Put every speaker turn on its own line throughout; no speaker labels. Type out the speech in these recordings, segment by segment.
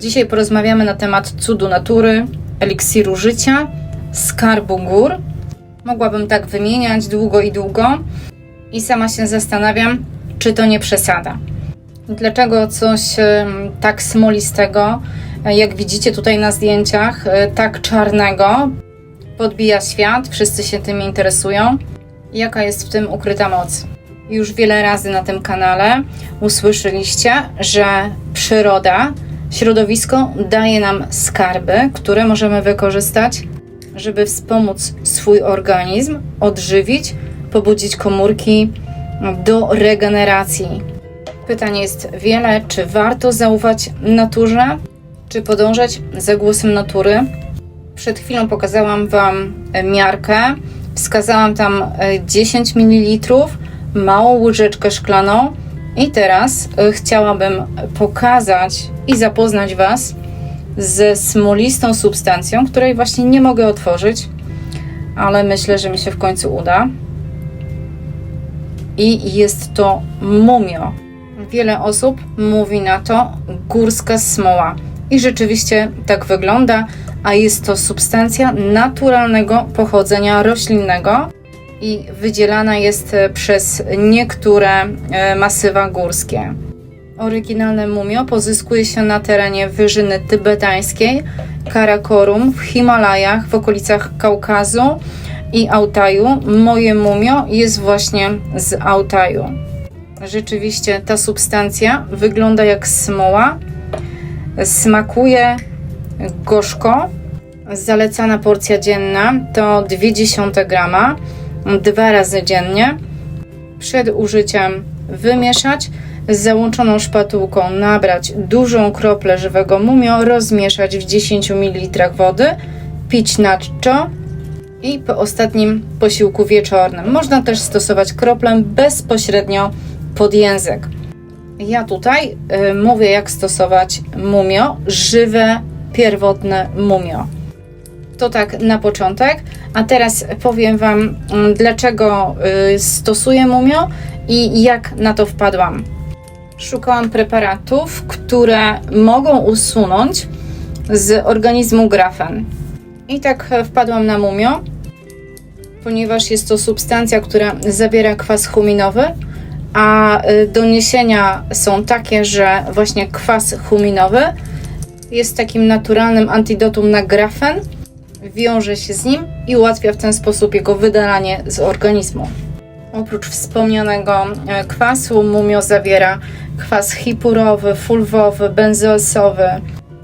Dzisiaj porozmawiamy na temat cudu natury, eliksiru życia, skarbu gór. Mogłabym tak wymieniać długo i długo i sama się zastanawiam, czy to nie przesada. Dlaczego coś tak smolistego, e, jak widzicie tutaj na zdjęciach, e, tak czarnego, podbija świat, wszyscy się tym interesują. Jaka jest w tym ukryta moc? Już wiele razy na tym kanale usłyszeliście, że przyroda, środowisko daje nam skarby, które możemy wykorzystać, żeby wspomóc swój organizm, odżywić, pobudzić komórki do regeneracji. Pytań jest wiele, czy warto zaufać naturze, czy podążać za głosem natury. Przed chwilą pokazałam Wam e, miarkę, wskazałam tam e, 10 ml, małą łyżeczkę szklaną i teraz e, chciałabym pokazać i zapoznać Was ze smolistą substancją, której właśnie nie mogę otworzyć, ale myślę, że mi się w końcu uda. I jest to mumio. Wiele osób mówi na to górska smoła. I rzeczywiście tak wygląda, a jest to substancja naturalnego pochodzenia roślinnego i wydzielana jest e, przez niektóre e, masywa górskie. Oryginalne mumio pozyskuje się na terenie wyżyny tybetańskiej, Karakorum, w Himalajach, w okolicach Kaukazu i Altaju. Moje mumio jest właśnie z Altaju. Rzeczywiście ta substancja wygląda jak smoła, smakuje gorzko. Zalecana porcja dzienna to 0,2 grama, dwa razy dziennie. Przed użyciem wymieszać, z załączoną szpatułką nabrać dużą kroplę żywego mumio, rozmieszać w 10 ml wody, pić na czczo i po ostatnim posiłku wieczornym. Można też stosować kroplę bezpośrednio pod język. Ja tutaj y, mówię, jak stosować mumio, żywe, pierwotne mumio. To tak na początek, a teraz powiem Wam, mm, dlaczego y, stosuję mumio i jak na to wpadłam. Szukałam preparatów, które mogą usunąć z organizmu grafen. I tak e, wpadłam na mumio, ponieważ jest to substancja, która zawiera kwas huminowy, a y, doniesienia są takie, że właśnie kwas huminowy jest takim naturalnym antidotum na grafen, wiąże się z nim i ułatwia w ten sposób jego wydalanie z organizmu. Oprócz wspomnianego e, kwasu, mumio zawiera kwas hipurowy, fulwowy, benzoesowy.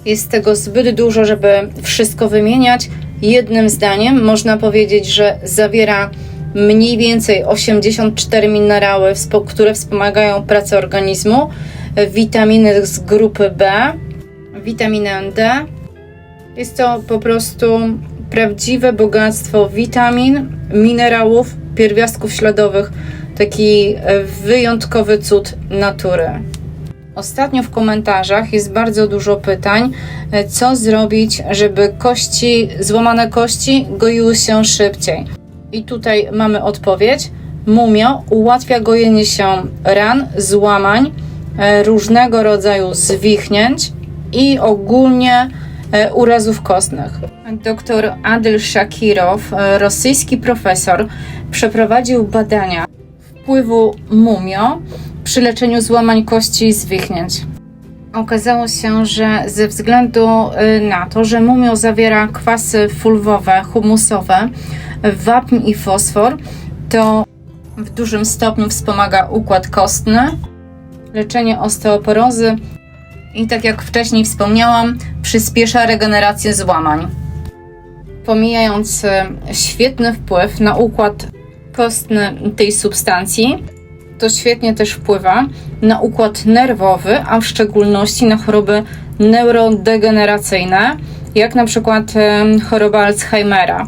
Jest tego zbyt dużo, żeby wszystko wymieniać. Jednym zdaniem można powiedzieć, że zawiera mniej więcej 84 minerały, które wspomagają pracę organizmu, e, witaminy z grupy B, witaminę D. Jest to po prostu prawdziwe bogactwo witamin, minerałów, pierwiastków śladowych, taki e, wyjątkowy cud natury. Ostatnio w komentarzach jest bardzo dużo pytań, e, co zrobić, żeby kości, złamane kości goiły się szybciej. I tutaj mamy odpowiedź. Mumio ułatwia gojenie się ran, złamań, e, różnego rodzaju zwichnięć i ogólnie urazów kostnych. Dr Adel Shakirow, e, rosyjski profesor, przeprowadził badania wpływu mumio przy leczeniu złamań kości i zwichnięć. Okazało się, że ze względu y, na to, że mumio zawiera kwasy fulwowe, humusowe, wapń i fosfor, to w dużym stopniu wspomaga układ kostny, leczenie osteoporozy i tak jak wcześniej wspomniałam, przyspiesza regenerację złamań. Pomijając y, świetny wpływ na układ kostny tej substancji, to świetnie też wpływa na układ nerwowy, a w szczególności na choroby neurodegeneracyjne, jak na przykład em, choroba Alzheimera.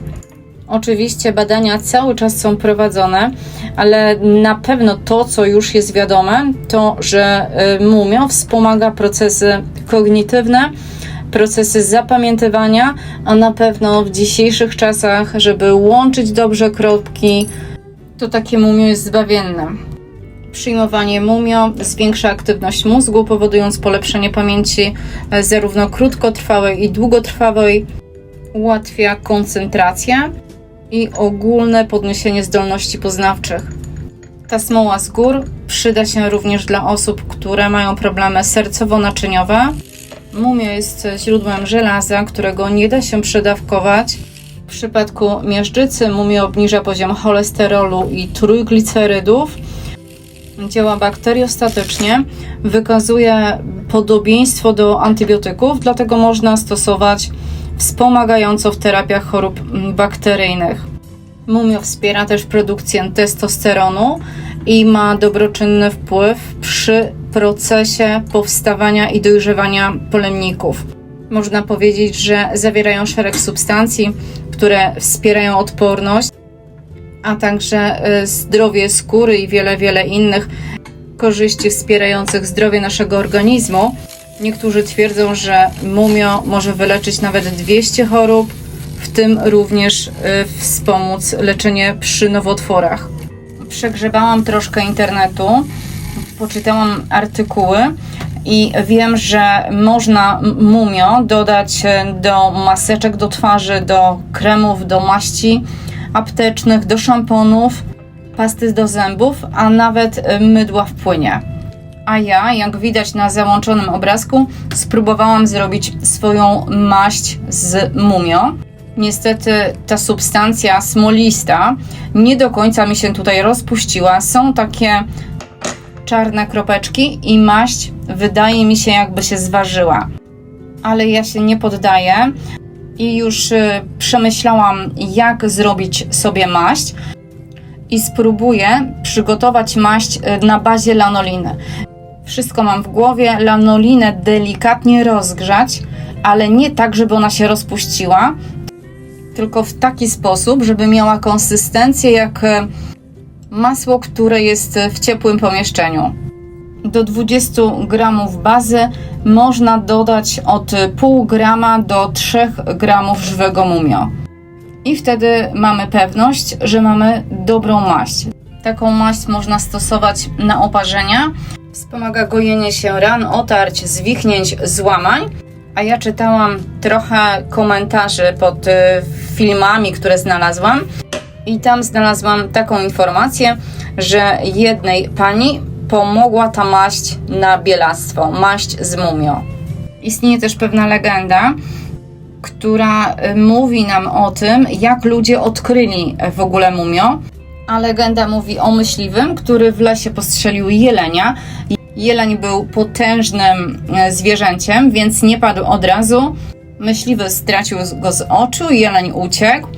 Oczywiście badania cały czas są prowadzone, ale na pewno to, co już jest wiadome, to że y, mumio wspomaga procesy kognitywne, procesy zapamiętywania, a na pewno w dzisiejszych czasach, żeby łączyć dobrze kropki, to takie mumio jest zbawienne. Przyjmowanie mumio zwiększa aktywność mózgu, powodując polepszenie pamięci e, zarówno krótkotrwałej i długotrwałej, ułatwia koncentrację i ogólne podniesienie zdolności poznawczych. Ta smoła z gór przyda się również dla osób, które mają problemy sercowo-naczyniowe. Mumio jest źródłem żelaza, którego nie da się przedawkować. W przypadku miażdżycy mumio obniża poziom cholesterolu i trójglicerydów. Działa bakteriostatycznie, wykazuje podobieństwo do antybiotyków, dlatego można stosować wspomagająco w terapiach chorób bakteryjnych. Mumio wspiera też produkcję testosteronu i ma dobroczynny wpływ przy procesie powstawania i dojrzewania polemników. Można powiedzieć, że zawierają szereg substancji, które wspierają odporność, a także y, zdrowie skóry i wiele, wiele innych korzyści wspierających zdrowie naszego organizmu. Niektórzy twierdzą, że mumio może wyleczyć nawet 200 chorób, w tym również y, wspomóc leczenie przy nowotworach. Przegrzebałam troszkę internetu, poczytałam artykuły i wiem, że można mumio dodać y, do maseczek do twarzy, do kremów, do maści aptecznych, do szamponów, pasty do zębów, a nawet y, mydła w płynie. A ja, jak widać na załączonym obrazku, spróbowałam zrobić swoją maść z mumio. Niestety ta substancja smolista nie do końca mi się tutaj rozpuściła. Są takie czarne kropeczki i maść wydaje mi się jakby się zważyła. Ale ja się nie poddaję i już y, przemyślałam jak zrobić sobie maść i spróbuję przygotować maść y, na bazie lanoliny. Wszystko mam w głowie, lanolinę delikatnie rozgrzać, ale nie tak, żeby ona się rozpuściła, tylko w taki sposób, żeby miała konsystencję jak e, masło, które jest e, w ciepłym pomieszczeniu. Do 20 gramów bazy można dodać od pół grama do 3 gramów żywego mumio. I wtedy mamy pewność, że mamy dobrą maść. Taką maść można stosować na oparzenia. Wspomaga gojenie się ran, otarć, zwichnięć, złamań. A ja czytałam trochę komentarzy pod y, filmami, które znalazłam. I tam znalazłam taką informację, że jednej pani pomogła ta maść na bielactwo, maść z mumio. Istnieje też pewna legenda, która y, mówi nam o tym, jak ludzie odkryli w ogóle mumio. A legenda mówi o myśliwym, który w lesie postrzelił jelenia. Jeleń był potężnym e, zwierzęciem, więc nie padł od razu. Myśliwy stracił go z oczu, jeleń uciekł,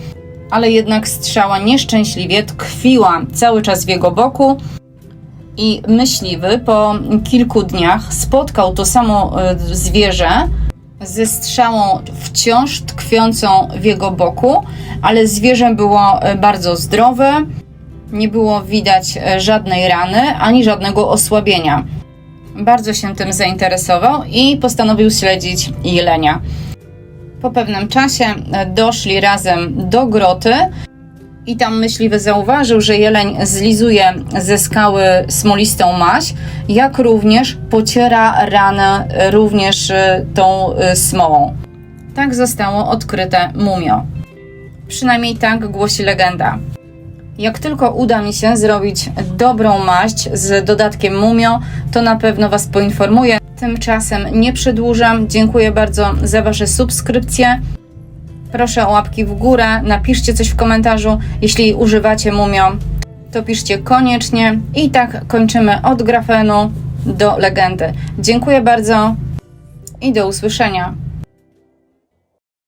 ale jednak strzała nieszczęśliwie tkwiła cały czas w jego boku. I myśliwy po kilku dniach spotkał to samo e, zwierzę ze strzałą wciąż tkwiącą w jego boku, ale zwierzę było e, bardzo zdrowe, nie było widać e, żadnej rany ani żadnego osłabienia. Bardzo się tym zainteresował i postanowił śledzić jelenia. Po pewnym czasie e, doszli razem do groty i tam myśliwy zauważył, że jeleń zlizuje ze skały smolistą maź, jak również pociera ranę e, również tą smołą. Tak zostało odkryte mumio. Przynajmniej tak głosi legenda. Jak tylko uda mi się zrobić dobrą maść z dodatkiem mumio, to na pewno Was poinformuję. Tymczasem nie przedłużam. Dziękuję bardzo za Wasze subskrypcje. Proszę o łapki w górę, napiszcie coś w komentarzu. Jeśli używacie mumio, to piszcie koniecznie. I tak kończymy od grafenu do legendy. Dziękuję bardzo i do usłyszenia.